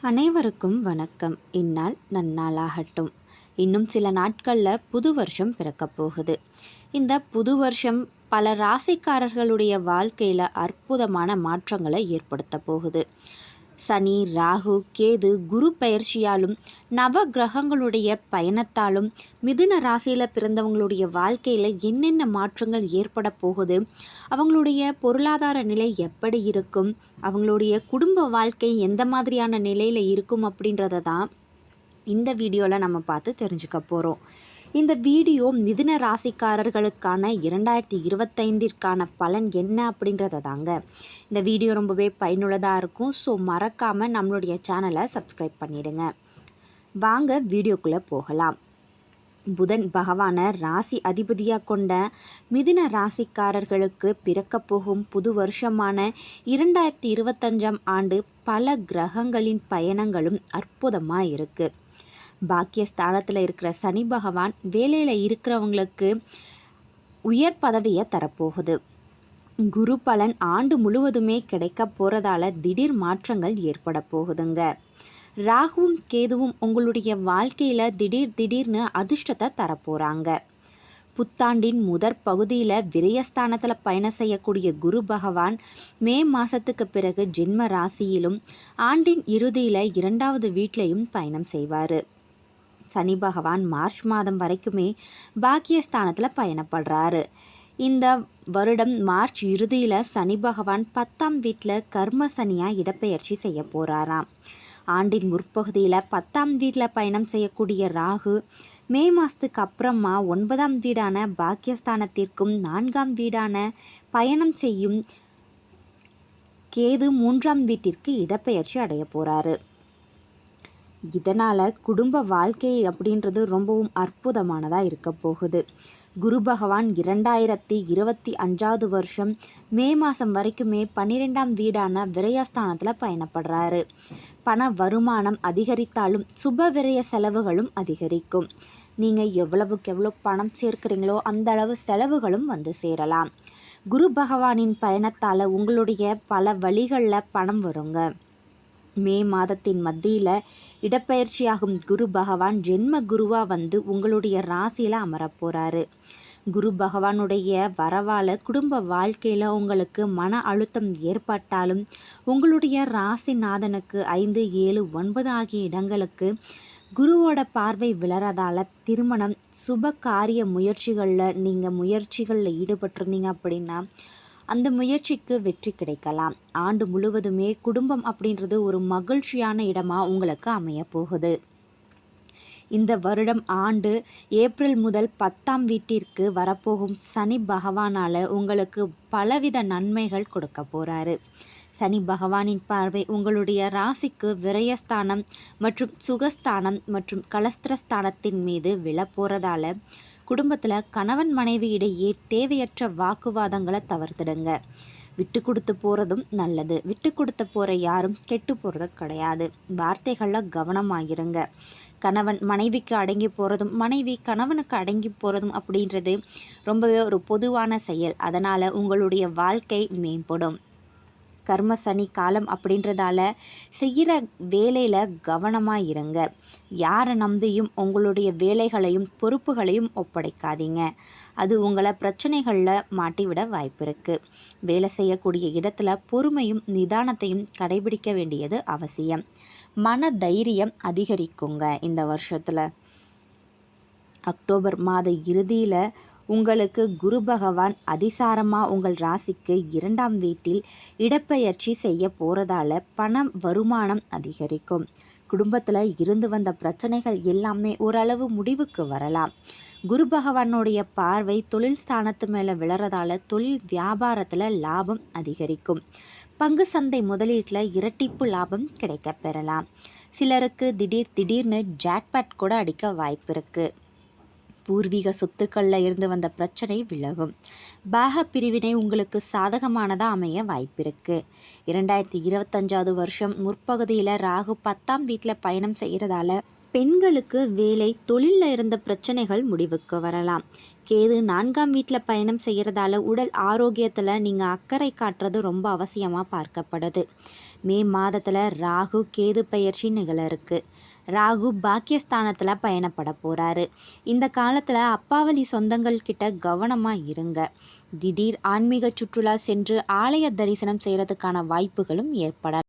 அனைவருக்கும் வணக்கம். இந்நாள் நன்னாளாகட்டும். இன்னும் சில நாட்களில் புது வருஷம் பிறக்கப் போகுது. இந்த புது வருஷம் பல ராசிக்காரர்களுடைய வாழ்க்கையில் அற்புதமான மாற்றங்களை ஏற்படுத்த போகுது. சனி ராகு கேது குரு பயிற்சியாலும் நவ கிரகங்களுடைய பயணத்தாலும் மிதுன ராசியில் பிறந்தவங்களுடைய வாழ்க்கையில் என்னென்ன மாற்றங்கள் ஏற்பட போகுது? அவங்களுடைய பொருளாதார நிலை எப்படி இருக்கும்? அவங்களுடைய குடும்ப வாழ்க்கை எந்த மாதிரியான நிலையில் இருக்கும் அப்படின்றத தான் இந்த வீடியோவில் நம்ம பார்த்து தெரிஞ்சுக்க போகிறோம் இந்த வீடியோ மிதுன ராசிக்காரர்களுக்கான இரண்டாயிரத்தி இருபத்தைந்திற்கான பலன் என்ன அப்படின்றத தாங்க. இந்த வீடியோ ரொம்பவே பயனுள்ளதாக இருக்கும். ஸோ மறக்காமல் நம்மளுடைய சேனலை சப்ஸ்கிரைப் பண்ணிடுங்க. வாங்க வீடியோக்குள்ளே போகலாம். புதன் பகவானை ராசி அதிபதியாக கொண்ட மிதுன ராசிக்காரர்களுக்கு பிறக்கப் போகும் புது வருஷமான இரண்டாயிரத்தி இருபத்தஞ்சாம் ஆண்டு பல கிரகங்களின் பயணங்களும் அற்புதமாக இருக்குது பாக்கியஸ்தானத்தில் இருக்கிற சனி பகவான் வேலையில் இருக்கிறவங்களுக்கு உயர் பதவியை தரப்போகுது. குரு பலன் ஆண்டு முழுவதுமே கிடைக்க போகிறதால திடீர் மாற்றங்கள் ஏற்பட போகுதுங்க. ராகுவும் கேதுவும் உங்களுடைய வாழ்க்கையில் திடீர் திடீர்னு அதிர்ஷ்டத்தை தரப்போகிறாங்க புத்தாண்டின் முதற் பகுதியில் விரயஸ்தானத்தில் பயணம் செய்யக்கூடிய குரு பகவான் மே மாதத்துக்கு பிறகு ஜென்ம ராசியிலும் ஆண்டின் இறுதியில் இரண்டாவது வீட்டிலையும் பயணம் செய்வார். சனி பகவான் மார்ச் மாதம் வரைக்குமே பாக்கியஸ்தானத்தில் பயணப்படுறாரு. இந்த வருடம் மார்ச் இறுதியில் சனி பகவான் பத்தாம் வீட்டில் கர்ம சனியாக இடப்பெயர்ச்சி செய்ய போகிறாராம் ஆண்டின் முற்பகுதியில் பத்தாம் வீட்டில் பயணம் செய்யக்கூடிய ராகு மே மாதத்துக்கு அப்புறமா ஒன்பதாம் வீடான பாக்கியஸ்தானத்திற்கும் நான்காம் வீடான பயணம் செய்யும் கேது மூன்றாம் வீட்டிற்கு இடப்பெயர்ச்சி அடைய போகிறாரு இதனால் குடும்ப வாழ்க்கை அப்படின்றது ரொம்பவும் அற்புதமானதாக இருக்க போகுது. குரு பகவான் இரண்டாயிரத்தி இருபத்தி அஞ்சாவது வருஷம் மே மாதம் வரைக்குமே பன்னிரெண்டாம் வீடான விரயஸ்தானத்தில் பயணப்படுறாரு. பண வருமானம் அதிகரித்தாலும் சுப விரய செலவுகளும் அதிகரிக்கும். நீங்கள் எவ்வளவுக்கு எவ்வளோ பணம் சேர்க்குறீங்களோ அந்த அளவு செலவுகளும் வந்து சேரலாம். குரு பகவானின் பயணத்தால் உங்களுடைய பல வழிகளில் பணம் வருங்க. மே மாதத்தின் மத்தியில் இடப்பெயர்ச்சியாகும் குரு பகவான் ஜென்ம குருவாக வந்து உங்களுடைய ராசியில் அமரப்போகிறாரு குரு பகவானுடைய வரவால் குடும்ப வாழ்க்கையில் உங்களுக்கு மன அழுத்தம் ஏற்பட்டாலும் உங்களுடைய ராசிநாதனுக்கு ஐந்து ஏழு ஒன்பது ஆகிய இடங்களுக்கு குருவோட பார்வை விளறதால திருமணம் சுப காரிய முயற்சிகளில் நீங்கள் முயற்சிகளில் ஈடுபட்டிருந்தீங்க அப்படின்னா அந்த முயற்சிக்கு வெற்றி கிடைக்கலாம். ஆண்டு முழுவதுமே குடும்பம் அப்படின்றது ஒரு மகிழ்ச்சியான இடமா உங்களுக்கு அமைய போகுது. இந்த வருடம் ஆண்டு ஏப்ரல் முதல் பத்தாம் வீட்டிற்கு வரப்போகும் சனி பகவானால் உங்களுக்கு பலவித நன்மைகள் கொடுக்க போகிறாரு சனி பகவானின் பார்வை உங்களுடைய ராசிக்கு விரயஸ்தானம் மற்றும் சுகஸ்தானம் மற்றும் கலஸ்திரஸ்தானத்தின் மீது விழப்போகிறதால குடும்பத்தில் கணவன் மனைவி இடையே தேவையற்ற வாக்குவாதங்களை தவிர்த்துடுங்க. விட்டு கொடுத்து போகிறதும் நல்லது. விட்டு கொடுத்து போகிற யாரும் கெட்டு போகிறது கிடையாது. வார்த்தைகளில் கவனமாகிருங்க கணவன் மனைவிக்கு அடங்கி போகிறதும் மனைவி கணவனுக்கு அடங்கி போகிறதும் அப்படின்றது ரொம்பவே ஒரு பொதுவான செயல். அதனால் உங்களுடைய வாழ்க்கை மேம்படும். கர்ம சனி காலம் அப்படின்றதால செய்கிற வேலையில் கவனமாக இருங்க. யாரை நம்பியும் உங்களுடைய வேலைகளையும் பொறுப்புகளையும் ஒப்படைக்காதீங்க. அது உங்களை பிரச்சனைகளில் மாட்டிவிட வாய்ப்பு இருக்குது வேலை செய்யக்கூடிய இடத்துல பொறுமையும் நிதானத்தையும் கடைபிடிக்க வேண்டியது அவசியம். மன தைரியம் அதிகரிக்குங்க இந்த வருஷத்தில். அக்டோபர் மாத இறுதியில் உங்களுக்கு குரு பகவான் அதிசாரமாக உங்கள் ராசிக்கு இரண்டாம் வீட்டில் இடப்பெயர்ச்சி செய்ய போகிறதால பணம் வருமானம் அதிகரிக்கும். குடும்பத்தில் இருந்து வந்த பிரச்சனைகள் எல்லாமே ஓரளவு முடிவுக்கு வரலாம். குரு பகவானுடைய பார்வை தொழில் ஸ்தானத்து மேலே விழறதால தொழில் வியாபாரத்தில் லாபம் அதிகரிக்கும். பங்கு சந்தை முதலீட்டில் இரட்டிப்பு லாபம் கிடைக்க பெறலாம் சிலருக்கு திடீர் திடீர்னு ஜாக்பேட் கூட அடிக்க வாய்ப்பு இருக்குது பூர்வீக சொத்துக்களில் இருந்து வந்த பிரச்சனை விலகும். பாக பிரிவினை உங்களுக்கு சாதகமானதாக அமைய வாய்ப்பிருக்கு. இரண்டாயிரத்தி இருபத்தஞ்சாவது வருஷம் முற்பகுதியில் ராகு பத்தாம் வீட்டில் பயணம் செய்கிறதால பெண்களுக்கு வேலை தொழிலில் இருந்த பிரச்சனைகள் முடிவுக்கு வரலாம். கேது நான்காம் வீட்டில் பயணம் செய்கிறதால உடல் ஆரோக்கியத்தில் நீங்கள் அக்கறை காட்டுறது ரொம்ப அவசியமாக பார்க்கப்படுது. மே மாதத்தில் ராகு கேது பெயர்ச்சி நிகழ இருக்குது ராகு பாக்கியஸ்தானத்தில் பயணப்பட போகிறாரு இந்த காலத்தில் அப்பாவளி சொந்தங்கள் கிட்ட கவனமாக இருங்க. திடீர் ஆன்மீக சுற்றுலா சென்று ஆலய தரிசனம் செய்கிறதுக்கான வாய்ப்புகளும் ஏற்படலாம்